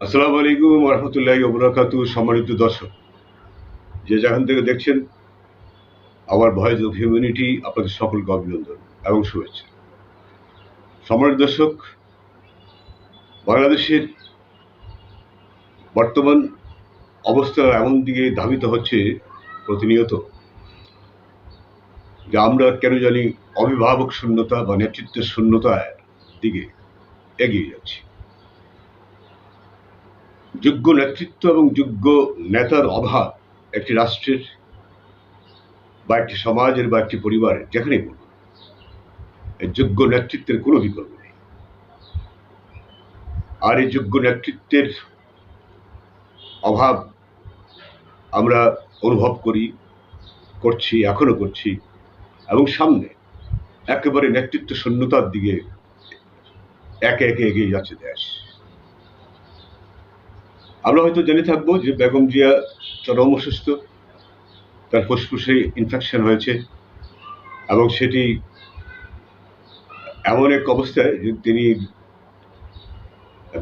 আসসালামু আলাইকুম রহমতুল্লাহ ওবরাকাত সম্মানিত দর্শক, যে যেখান থেকে দেখছেন, আমার ভয়েস অফ হিউম্যানিটি আপনাদের সকলকে অভিনন্দন এবং শুভেচ্ছা। সম্মানিত দর্শক, বাংলাদেশের বর্তমান অবস্থা এমন দিকে ধাবিত হচ্ছে প্রতিনিয়ত, যে আমরা কেন জানি অভিভাবক শূন্যতা বা নেতৃত্বের শূন্যতার দিকে এগিয়ে যাচ্ছি। যোগ্য নেতৃত্ব এবং যোগ্য নেতার অভাব একটি রাষ্ট্রের বা একটি সমাজের বা একটি পরিবারের, যেখানেই বলুন। যোগ্য নেতৃত্বের কোনো বিকল্প নেই। আর এই যোগ্য নেতৃত্বের অভাব আমরা অনুভব করি, করছি, এখনও করছি, এবং সামনে একেবারে নেতৃত্ব শূন্যতার দিকে একে একে এগিয়ে যাচ্ছে দেশ। আমরা হয়তো জেনে থাকব যে বেগম জিয়া চরম অসুস্থ, তার ফুসফুসে ইনফেকশন হয়েছে এবং সেটি এমন এক অবস্থায় যে তিনি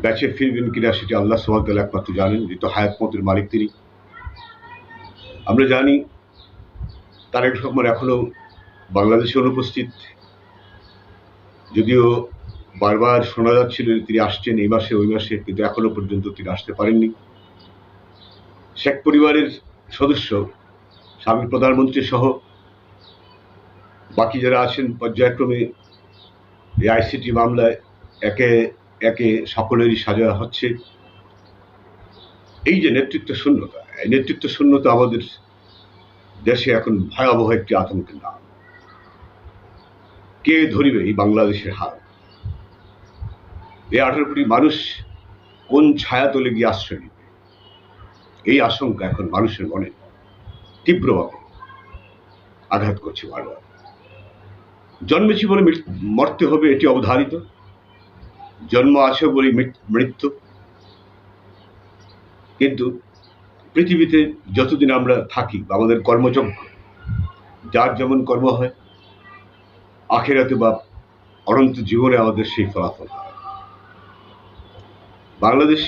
ব্যাচে ফিরবেন কিনা সেটি আল্লাহ সোহাদ্দাল একমাত্র জানেন যেহেতু হায়াত মতের মালিক তিনি। আমরা জানি তারেক রহমান এখনও বাংলাদেশে অনুপস্থিত, যদিও বারবার শোনা যাচ্ছিল যে তিনি আসছেন এই মাসে, ওই মাসে, কিন্তু এখনও পর্যন্ত তিনি আসতে পারেননি। শেখ পরিবারের সদস্য সাবেক প্রধানমন্ত্রী সহ বাকি যারা আছেন পর্যায়ক্রমে এই আইসিটি মামলায় একে একে সকলেরই সাজা হচ্ছে। এই যে নেতৃত্ব শূন্যতা, এই নেতৃত্ব শূন্যতা আমাদের দেশে এখন ভয়াবহ একটি আতঙ্কের নাম। কে ধরিবে এই বাংলাদেশের হাল এই আঠারো কোটি মানুষ কোন ছায়া তলে গিয়ে আশ্রয় নিবে? এই আশঙ্কা এখন মানুষের মনে তীব্রভাবে আঘাত করছে বারবার। জন্মেছি বলে মরতে হবে, এটি অবধারিত। জন্ম আছে বলে মৃত্যু। কিন্তু পৃথিবীতে যতদিন আমরা থাকি বা আমাদের কর্মযোগ্য যার যেমন কর্ম হয়, আখেরাতে বা অনন্ত জীবনে আমাদের সেই ফলাফল হয়। বাংলাদেশ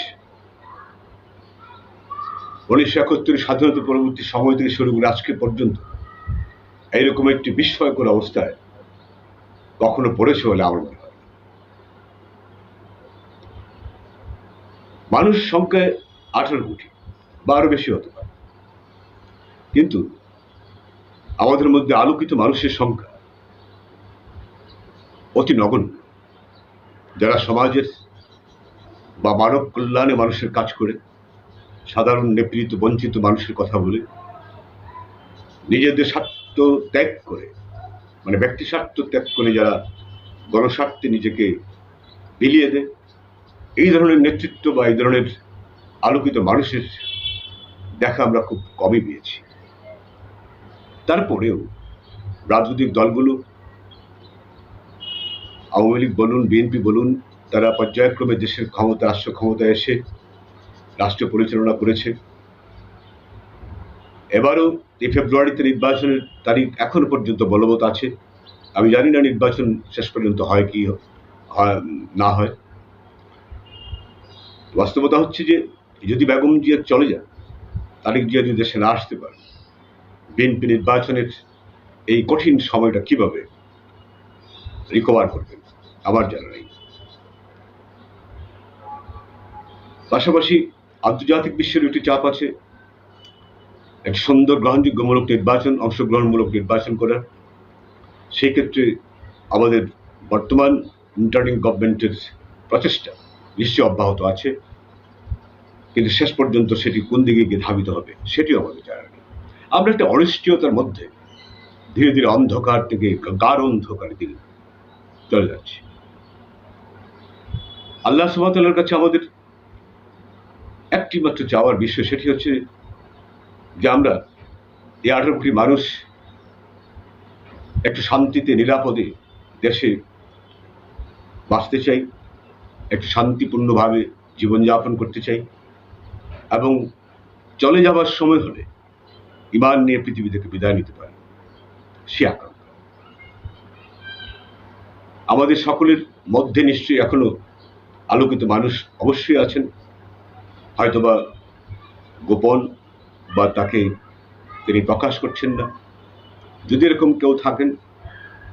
উনিশশো একাত্তরের স্বাধীনতা পরবর্তী সময় থেকে শুরু করে আজকে পর্যন্ত এইরকম একটি বিস্ময়কর অবস্থায় কখনো পড়েছে বলে আমার মনে হয় মানুষ সংখ্যায় আঠারো কোটি বা বেশি হতে পারে। কিন্তু আমাদের মধ্যে আলোকিত মানুষের সংখ্যা অতি নগণ্য। যারা সমাজের বা মানব কল্যাণে মানুষের কাজ করে, সাধারণ নিপীড়িত বঞ্চিত মানুষের কথা বলে, নিজেদের স্বার্থ ত্যাগ করে মানে ব্যক্তি স্বার্থ ত্যাগ করে যারা গণস্বার্থে নিজেকে বিলিয়ে দেয়, এই ধরনের নেতৃত্ব বা এই ধরনের আলোকিত মানুষের দেখা আমরা খুব কমই পেয়েছি। তারপরেও রাজনৈতিক দলগুলো, আওয়ামী লীগ বলুন, বিএনপি বলুন তারা পর্যায়ক্রমে দেশের ক্ষমতা, রাষ্ট্র ক্ষমতায় এসে রাষ্ট্র পরিচালনা করেছে। এবারও এই ফেব্রুয়ারিতে নির্বাচনের তারিখ এখনও পর্যন্ত বলবৎ আছে। আমি জানি না নির্বাচন শেষ পর্যন্ত হয় কি হয়, না হয়। বাস্তবতা হচ্ছে যে, যদি বেগম জিয়া চলে যায় তারিখ জিয়া যদি দেশে না আসতে পারে, বিএনপি নির্বাচনের এই কঠিন সময়টা কীভাবে রিকভার করবেন? আমার জানা নেই। পাশাপাশি আন্তর্জাতিক বিশ্বের একটি চাপ আছে। একটি সুন্দর, গ্রহণযোগ্যমূলক নির্বাচন, অংশগ্রহণমূলক নির্বাচন করার। সেই ক্ষেত্রে আমাদের বর্তমান ইন্টার্নিং গভর্নমেন্টের প্রচেষ্টা নিশ্চয়ই অব্যাহত আছে। কিন্তু শেষ পর্যন্ত সেটি কোন দিকে গিয়ে ধাবিত হবে, সেটিও আমাদের জানা নেই। আমরা একটা অনিশ্চয়তার মধ্যে ধীরে ধীরে অন্ধকার থেকে গাঢ় অন্ধকারের দিকে চলে যাচ্ছি। আল্লাহ সুবাহতাল্লার কাছে আমাদের একটি মাত্র চাওয়ার বিষয়, সেটি হচ্ছে যে আমরা এই আঠারো কোটি মানুষ একটু শান্তিতে, নিরাপদে দেশে বাঁচতে চাই, একটু শান্তিপূর্ণভাবে জীবনযাপন করতে চাই এবং চলে যাবার সময় হলে ইমান নিয়ে পৃথিবী থেকে বিদায় নিতে পারি। সে আকাঙ্ক্ষা। আমাদের সকলের মধ্যে নিশ্চয়ই এখনও আলোকিত মানুষ অবশ্যই আছেন। হয়তোবা গোপন বা তাকে তিনি প্রকাশ করছেন না। যদি এরকম কেউ থাকেন,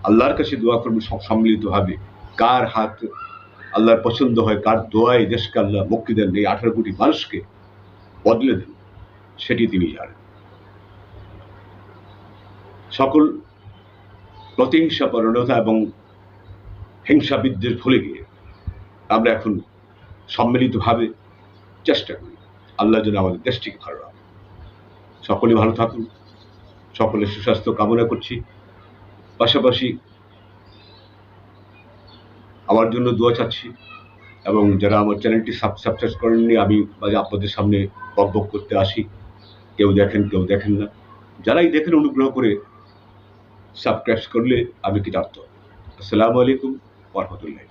আল্লাহর কাছে দোয়া করবেন সব সম্মিলিতভাবে কার হাত আল্লাহর পছন্দ হয়, কার দোয়ায় দেশকে আল্লাহ মুক্তি দেন, এই আঠারো কোটি মানুষকে বদলে দেন, সেটি তিনি জানেন। সকল প্রতিহিংসা, পরণতা এবং হিংসা বিদ্বেষ ভুলে গিয়ে আমরা এখন সম্মিলিতভাবে চেষ্টা করি। আল্লাহ যেন আমাদের দেশটিকে ভালো রাখে। সকলে ভালো থাকুন। সকলের সুস্বাস্থ্য কামনা করছি। পাশাপাশি আমার জন্য দোয়া চাচ্ছি এবং যারা আমার চ্যানেলটি সাব সাবস্ক্রাইব করেননি, আমি আপনাদের সামনে বকবক করতে আসি। কেউ দেখেন কেউ দেখেন না। যারাই দেখেন, অনুগ্রহ করে সাবস্ক্রাইব করলে আমি কৃতার্থ আসসালামু আলাইকুম রহমতুল্লাহ